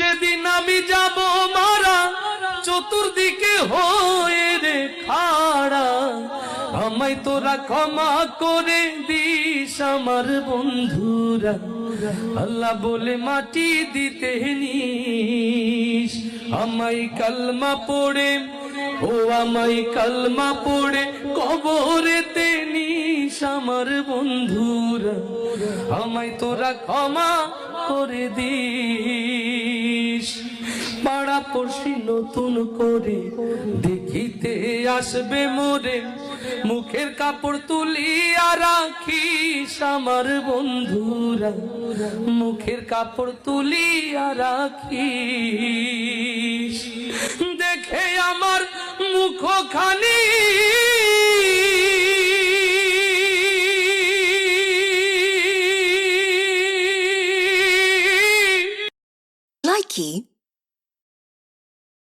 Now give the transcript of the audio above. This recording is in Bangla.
যেদিন আমি যাব মারা, চতুর্দিকে হয়ে রে খাড়া। আমায় তোরা ক্ষমা করে দিস আমার বন্ধুরা। আল্লাহ বলে মাটি দিতে নিস। আমায় কালমা পড়ে, ও আমায় কালমা পড়ে, কবরেতে নিস আমার বন্ধুরা। আমায় তোরা ক্ষমা করে দিস। পাড়া পড়শি নতুন করে। দেখিতে আসবে মোরে মুখের কাপড় তুলিয়া রাখিস আমার বন্ধুরা। মুখের কাপড় তুলিয়া রাখিস। দেখে আমার মুখখানি। Likey